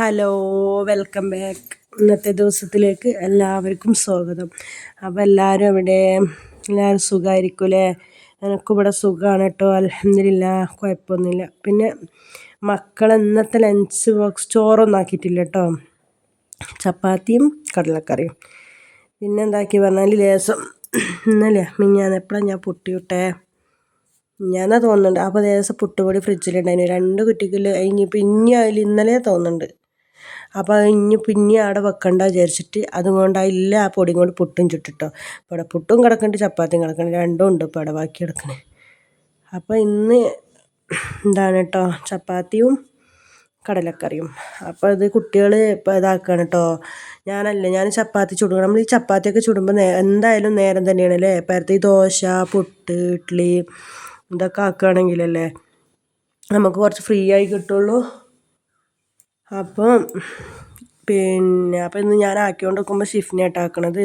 Hello welcome back. ഇന്നത്തെ ദിവസത്തിലേക്ക് എല്ലാവർക്കും സ്വാഗതം. അപ്പോൾ എല്ലാവരും ഇവിടെ എല്ലാവരും സുഖമായിരിക്കും അല്ലേ എനിക്കും ഇവിടെ സുഖമാണ് കേട്ടോ. അലഹമില്ല കുഴപ്പമൊന്നുമില്ല. പിന്നെ മക്കൾ ഇന്നത്തെ ലഞ്ച് ബോക്സ് ചോറൊന്നും ആക്കിയിട്ടില്ല കേട്ടോ. ചപ്പാത്തിയും കടലക്കറിയും. പിന്നെ എന്താക്കി പറഞ്ഞാൽ ലേസം ഇന്നല്ലേ മിഞ്ഞാന്ന് എപ്പോഴാണ് ഞാൻ പൊട്ടിവിട്ടേ ഞാനാ തോന്നുന്നുണ്ട്. അപ്പോൾ ദേശം പുട്ടുപൊടി ഫ്രിഡ്ജിലുണ്ടായിരുന്നു. രണ്ട് കുറ്റിക്കിൽ ഇനി പിന്നെ അതിൽ ഇന്നലെ തോന്നുന്നുണ്ട്. അപ്പോൾ ഇനി പിന്നെ അവിടെ വെക്കണ്ട വിചാരിച്ചിട്ട് അതുകൊണ്ട് ഇല്ല ആ പൊടിയും കൊണ്ട് പുട്ടും ചുട്ടിട്ടോ. ഇവിടെ പുട്ടും കിടക്കുന്നുണ്ട് ചപ്പാത്തിയും കിടക്കുന്നുണ്ട് രണ്ടും ഉണ്ട് ഇപ്പോൾ ഇവിടെ ബാക്കി കിടക്കണേ. അപ്പോൾ ഇന്ന് എന്താണ് കേട്ടോ ചപ്പാത്തിയും കടലക്കറിയും. അപ്പോൾ ഇത് കുട്ടികൾ ഇപ്പോൾ ഇതാക്കുകയാണ് കേട്ടോ ഞാനല്ല ഞാൻ ചപ്പാത്തി ചുടുക നമ്മൾ ഈ ചപ്പാത്തിയൊക്കെ ചുടുമ്പോൾ നേ എന്തായാലും നേരം തന്നെയാണ് അല്ലേ? പരത്തി ദോശ പുട്ട് ഇഡ്ഡലി ഇതൊക്കെ ആക്കുകയാണെങ്കിലല്ലേ നമുക്ക് കുറച്ച് ഫ്രീ ആയി കിട്ടുള്ളൂ. അപ്പം പിന്നെ അപ്പം ഇന്ന് ഞാൻ ആക്കിക്കൊണ്ട് നിൽക്കുമ്പോൾ ഷിഫിനായിട്ട് ആക്കണത്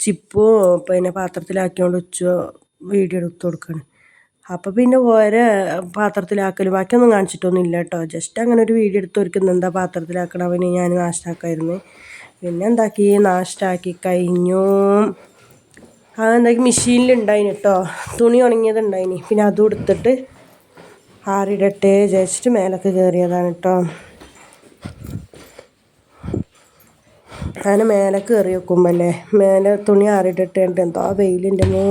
ചിപ്പോ പിന്നെ പാത്രത്തിലാക്കിക്കൊണ്ട് വെച്ചോ വീഡിയോ എടുത്ത് കൊടുക്കണം. അപ്പോൾ പിന്നെ ഓരോ പാത്രത്തിലാക്കലും ബാക്കിയൊന്നും കാണിച്ചിട്ടൊന്നും ഇല്ല കേട്ടോ. ജസ്റ്റ് അങ്ങനെ ഒരു വീഡിയോ എടുത്ത് ഒരുക്കുന്ന എന്താ പാത്രത്തിലാക്കണം അവന് ഞാൻ നാഷ്ടാക്കായിരുന്നു പിന്നെ എന്താക്കി? നാഷ്ടാക്കി കഴിഞ്ഞു. അതെന്താക്കി മെഷീനിലുണ്ടായിന് കേട്ടോ. തുണി ഉണങ്ങിയത് ഉണ്ടായിനി. പിന്നെ അതും എടുത്തിട്ട് ആറിടട്ടെ. ജസ്റ്റ് മേലൊക്കെ കയറിയതാണ് കേട്ടോ. ഞാൻ മേലെ കയറി വെക്കുമ്പോൾ മേലെ തുണി ആറിയിട്ടിട്ട് എന്തോ വെയിലുണ്ട് മോ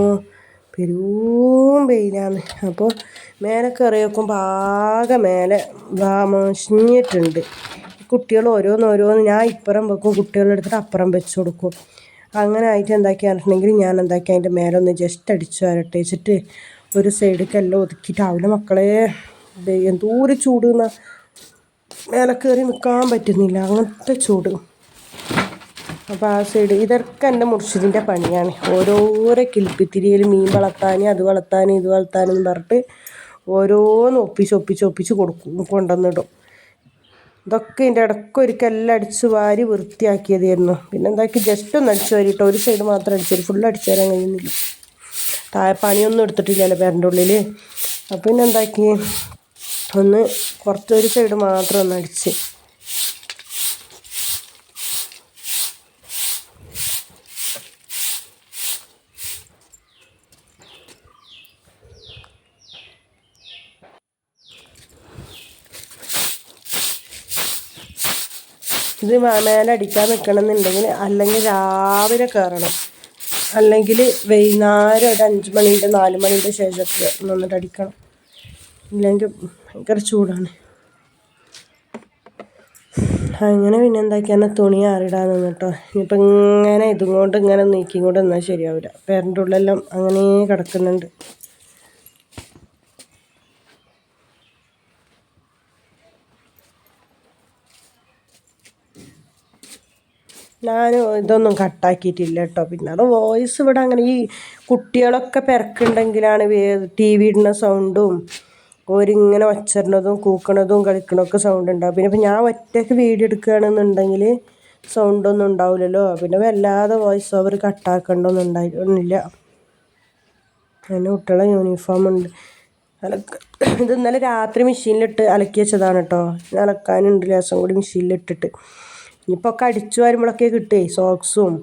പെരും വെയിലാണ് അപ്പോൾ മേലെ കയറി വെക്കുമ്പോൾ ആകെ മേലെ വാമശിഞ്ഞിട്ടുണ്ട് കുട്ടികൾ ഓരോന്ന് ഓരോന്ന് ഞാൻ ഇപ്പുറം വെക്കും കുട്ടികളെടുത്തിട്ട് അപ്പുറം വെച്ച് കൊടുക്കും. അങ്ങനെ ആയിട്ട് എന്താക്കിയാണെങ്കിൽ ഞാൻ എന്താക്കി അതിന്റെ മേലെ ഒന്ന് ജസ്റ്റ് അടിച്ചു വരട്ടെ വെച്ചിട്ട് ഒരു സൈഡിലേക്കെല്ലാം ഒതുക്കിയിട്ട് അവിടെ മക്കളെ എന്തോ ഒരു ചൂട് മേലെ കയറി നിൽക്കാൻ പറ്റുന്നില്ല. അങ്ങനത്തെ ചൂട്. അപ്പോൾ ആ സൈഡ് ഇതൊക്കെ എന്റെ മുർഷിദിന്റെ പണിയാണ്. ഓരോരോ കിൽപ്പിത്തിരിയിൽ മീൻ വളർത്താൻ അത് വളർത്താൻ ഇത് വളർത്താനെന്ന് പറഞ്ഞിട്ട് ഓരോന്ന് ഒപ്പിച്ച് ഒപ്പിച്ച് ഒപ്പിച്ച് കൊടുക്കും കൊണ്ടുവന്നിടും. ഇതൊക്കെ ഇതിന്റെ ഇടയ്ക്ക് ഒരിക്കലും അടിച്ച് വാരി വൃത്തിയാക്കിയതായിരുന്നു. പിന്നെ എന്താക്കി ജസ്റ്റ് ഒന്ന് അടിച്ചു വാരിട്ടോ ഒരു സൈഡ് മാത്രം അടിച്ചു ഫുൾ അടിച്ചു തരാൻ കഴിയുന്നില്ല. താഴെ പണിയൊന്നും എടുത്തിട്ടില്ലല്ലോ പേരന്റെ ഉള്ളിൽ അപ്പം പിന്നെ എന്താക്കി ഒന്ന് കുറച്ചൊരു സൈഡ് മാത്രം ഒന്ന് അടിച്ച്. ഇത് മേലെ നിൽക്കണമെന്നുണ്ടെങ്കിൽ അല്ലെങ്കിൽ രാവിലെ കയറണം. അല്ലെങ്കിൽ വൈകുന്നേരം ഒരു അഞ്ച് മണിന്റെ നാല് മണിന്റെ ശേഷമൊക്കെ നിന്നിട്ട് അടിക്കണം. ഇല്ലെങ്കിൽ ഭയങ്കര ചൂടാണ്. അങ്ങനെ പിന്നെ എന്താക്കിയാണ് തുണി ആറിടാൻ നിന്നിട്ടോ ഇനിയിപ്പോൾ ഇങ്ങനെ ഇതും കൊണ്ട് ഇങ്ങനെ നീക്കിയും കൊണ്ട് എന്നാൽ ശരിയാവില്ല പേരന്റെ ഉള്ളെല്ലാം അങ്ങനെ കിടക്കുന്നുണ്ട്. ഞാൻ ഇതൊന്നും കട്ടാക്കിയിട്ടില്ല കേട്ടോ. പിന്നെ അത് വോയിസ് ഇവിടെ അങ്ങനെ ഈ കുട്ടികളൊക്കെ പെരക്കുണ്ടെങ്കിലാണ് ടി വി ഇടുന്ന സൗണ്ടും ഓരിങ്ങനെ വച്ചിടണതും കൂക്കണതും കളിക്കണതൊക്കെ സൗണ്ട് ഉണ്ടാവും. പിന്നെ ഇപ്പം ഞാൻ ഒറ്റയ്ക്ക് വീഡിയോ എടുക്കുകയാണെന്നുണ്ടെങ്കിൽ സൗണ്ടൊന്നും ഉണ്ടാവില്ലല്ലോ. പിന്നെ വല്ലാതെ വോയിസ് ഓവർ കട്ടാക്കേണ്ടൊന്നും ഉണ്ടായിരുന്നില്ല അതിന് കുട്ടികളെ യൂണിഫോം ഉണ്ട്. അലക്ക ഇത് ഇന്നലെ രാത്രി മെഷീനിലിട്ട് അലക്കി വെച്ചതാണ് കേട്ടോ അലക്കാനുണ്ട്. ലേശം കൂടി മെഷീനിലിട്ടിട്ട് ഇനിയിപ്പോൾ ഒക്കെ അടിച്ചു വരുമ്പോഴൊക്കെ കിട്ടേ സോക്സും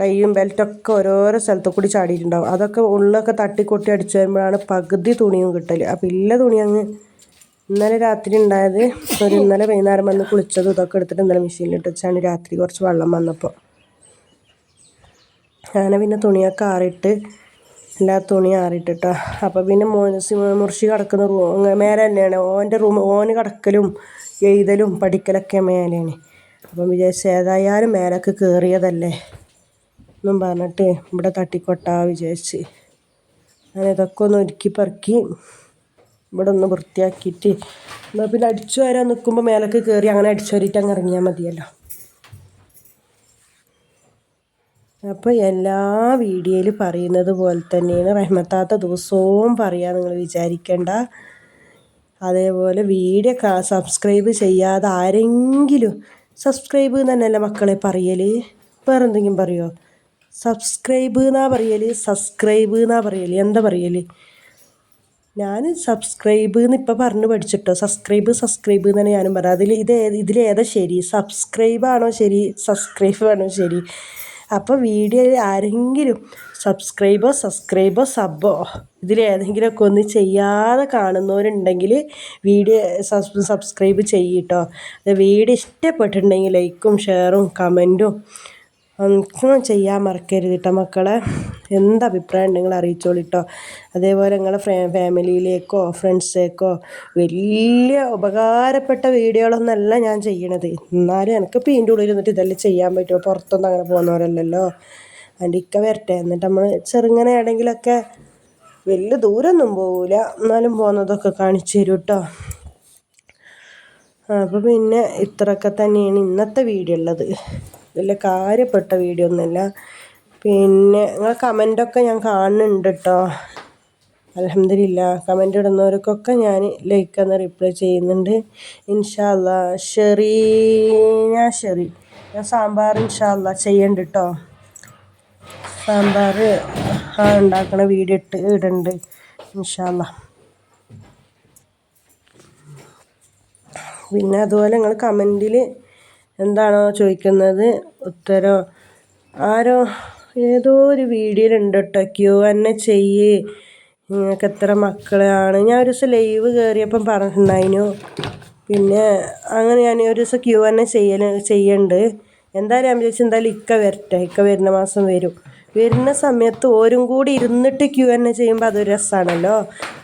ടൈയും ബെൽറ്റൊക്കെ ഓരോരോ സ്ഥലത്തു കൂടി ചാടിയിട്ടുണ്ടാവും. അതൊക്കെ ഉള്ളൊക്കെ തട്ടിക്കൊട്ടി അടിച്ചു വരുമ്പോഴാണ് പകുതി തുണിയും കിട്ടൽ അപ്പം ഇല്ല തുണി അങ്ങ് ഇന്നലെ രാത്രി ഉണ്ടായത് ഒരു ഇന്നലെ വൈകുന്നേരം വന്ന് കുളിച്ചത് ഇതൊക്കെ എടുത്തിട്ട് ഇന്നലെ മെഷീനിലിട്ട് വെച്ചാണ് രാത്രി കുറച്ച് വെള്ളം വന്നപ്പോൾ അങ്ങനെ പിന്നെ തുണിയൊക്കെ ആറിയിട്ട് എല്ലാ തുണി ആറിയിട്ടിട്ടോ. അപ്പോൾ പിന്നെ മുറിശി കിടക്കുന്ന റൂം മേലെ തന്നെയാണ്. ഓന്റെ റൂം ഓന് കിടക്കലും എഴുതലും പഠിക്കലൊക്കെ മേലെയാണ്. അപ്പം വിചാരിച്ചു ഏതായാലും മേലൊക്കെ കയറിയതല്ലേ എന്നും പറഞ്ഞിട്ട് ഇവിടെ തട്ടിക്കൊട്ടാ വിചാരിച്ച്. അങ്ങനെ ഇതൊക്കെ ഒന്ന് ഒരുക്കി പെറുക്കി ഇവിടെ ഒന്ന് വൃത്തിയാക്കിയിട്ട് എന്നാൽ പിന്നെ അടിച്ചു വരാൻ നിൽക്കുമ്പോൾ മേലൊക്കെ കയറി അങ്ങനെ അടിച്ചു വരിയിട്ട് അങ്ങ് ഇറങ്ങിയാൽ മതിയല്ലോ. അപ്പോൾ എല്ലാ വീഡിയോയിൽ പറയുന്നത് പോലെ തന്നെയാണ്. റഹ്മത്താത്ത ദിവസവും പറയാൻ നിങ്ങൾ വിചാരിക്കേണ്ട. അതേപോലെ വീഡിയോ സബ്സ്ക്രൈബ് ചെയ്യാതെ ആരെങ്കിലും സബ്സ്ക്രൈബ് തന്നെയല്ലേ മക്കളെ പറയൽ വേറെന്തെങ്കിലും പറയുമോ സബ്സ്ക്രൈബ് എന്നാ പറയൽ സബ്സ്ക്രൈബ് എന്നാ പറയൽ എന്താ പറയൽ ഞാൻ സബ്സ്ക്രൈബ് എന്ന് ഇപ്പം പറഞ്ഞ് പഠിച്ചിട്ടോ. സബ്സ്ക്രൈബ് സബ്സ്ക്രൈബ് എന്ന് തന്നെ ഞാനും പറയാം അതിൽ ഇത് ഇതിലേതാ ശരി? സബ്സ്ക്രൈബ് ആണോ ശരി? സബ്സ്ക്രൈബ് ആണോ ശരി? അപ്പോൾ വീഡിയോയിൽ ആരെങ്കിലും സബ്സ്ക്രൈബോ സബ്സ്ക്രൈബോ സബ്ബോ ഇതിലേതെങ്കിലുമൊക്കെ ഒന്ന് ചെയ്യാതെ കാണുന്നവരുണ്ടെങ്കിൽ വീഡിയോ സബ്സ്ക്രൈബ് ചെയ്യട്ടോ വീഡിയോ ഇഷ്ടപ്പെട്ടിട്ടുണ്ടെങ്കിൽ ലൈക്കും ഷെയറും കമന്റും ഒന്നും ചെയ്യാൻ മറക്കരുത് കേട്ടോ മക്കളെ. എന്ത് അഭിപ്രായം ഉണ്ടെങ്കിൽ അറിയിച്ചോളിട്ടോ അതേപോലെ നിങ്ങളെ ഫാമിലിയിലേക്കോ ഫ്രണ്ട്സേക്കോ വലിയ ഉപകാരപ്പെട്ട വീഡിയോകളൊന്നല്ല ഞാൻ ചെയ്യണത്. എന്നാലും എനിക്ക് ഇതിന്റെ ഉള്ളിൽ നിന്നിട്ട് ഇതെല്ലാം ചെയ്യാൻ പറ്റുമോ പുറത്തൊന്നും അങ്ങനെ പോകുന്നവരല്ലല്ലോ. അതിന്റെ ഇക്ക വരട്ടെ. എന്നിട്ട് നമ്മൾ ചെറുങ്ങനെ ആണെങ്കിലൊക്കെ വലിയ ദൂരമൊന്നും പോകില്ല എന്നാലും പോകുന്നതൊക്കെ കാണിച്ചു തരും കേട്ടോ അപ്പോൾ പിന്നെ ഇത്രയൊക്കെ തന്നെയാണ് ഇന്നത്തെ വീഡിയോ ഉള്ളത്. വലിയ കാര്യപ്പെട്ട വീഡിയോ ഒന്നുമല്ല. പിന്നെ നിങ്ങൾ കമന്റൊക്കെ ഞാൻ കാണുന്നുണ്ട് കേട്ടോ അലഹമില്ല കമന്റ് ഇടുന്നവർക്കൊക്കെ ഞാൻ ലൈക്ക് എന്ന് റിപ്ലൈ ചെയ്യുന്നുണ്ട്. ഇൻഷാല്ല ഷെറി ഞാൻ ഷെറി. ഞാൻ സാമ്പാർ ഇൻഷാല്ല ചെയ്യണ്ട് കേട്ടോ സാമ്പാർ ആ ഉണ്ടാക്കണ വീഡിയോ ഇട്ട് ഇടുന്നുണ്ട് ഇൻഷാല്ല പിന്നെ അതുപോലെ നിങ്ങൾ കമന്റിൽ എന്താണോ ചോദിക്കുന്നത്? ഉത്തരം? ആരോ? ഏതോ ഒരു വീഡിയോയിലുണ്ട് കേട്ടോ. ക്യൂ എന്നെ ചെയ്യ്. നിങ്ങൾക്ക് എത്ര മക്കളാണ്. ഞാൻ ഒരു ദിവസം ലൈവ് കയറിയപ്പം പറഞ്ഞിട്ടുണ്ടായിരുന്നു. പിന്നെ അങ്ങനെ ഞാൻ ഒരു ദിവസം ക്യൂ എന്നെ ചെയ്യൽ ചെയ്യുന്നുണ്ട് എന്തായാലും ഞാൻ വിചാരിച്ചു എന്തായാലും ഇക്ക വരട്ടെ. ഇക്ക വരുന്ന മാസം വരും. വരുന്ന സമയത്ത് ഓരും കൂടി ഇരുന്നിട്ട് ക്യൂ എ ചെയ്യുമ്പോൾ അതൊരു രസമാണല്ലോ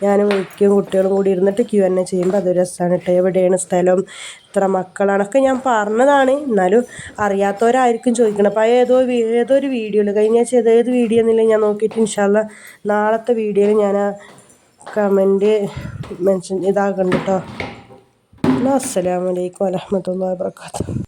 ഞാനും മിക്കും കുട്ടികളും കൂടി ഇരുന്നിട്ട് ക്യൂ എ ചെയ്യുമ്പോൾ അതൊരു രസമാണ് കേട്ടോ എവിടെയാണ് സ്ഥലം ഇത്ര മക്കളാണൊക്കെ ഞാൻ പറഞ്ഞതാണ്. എന്നാലും അറിയാത്തവരായിരിക്കും ചോദിക്കണം അപ്പോൾ ഏതോ ഏതോ ഒരു വീഡിയോയിൽ കഴിഞ്ഞ ആഴ്ച ഏതോ ഏത് വീഡിയോ എന്നില്ല ഞാൻ നോക്കിയിട്ട് ഇൻഷാല്ല നാളത്തെ വീഡിയോയിൽ ഞാൻ ആ കമന്റ് മെൻഷൻ ഇതാക്കണ്ട കേട്ടോ അസ്സലാമലൈക്കും വരഹമത്തുള്ള വാബർക്കാത്തു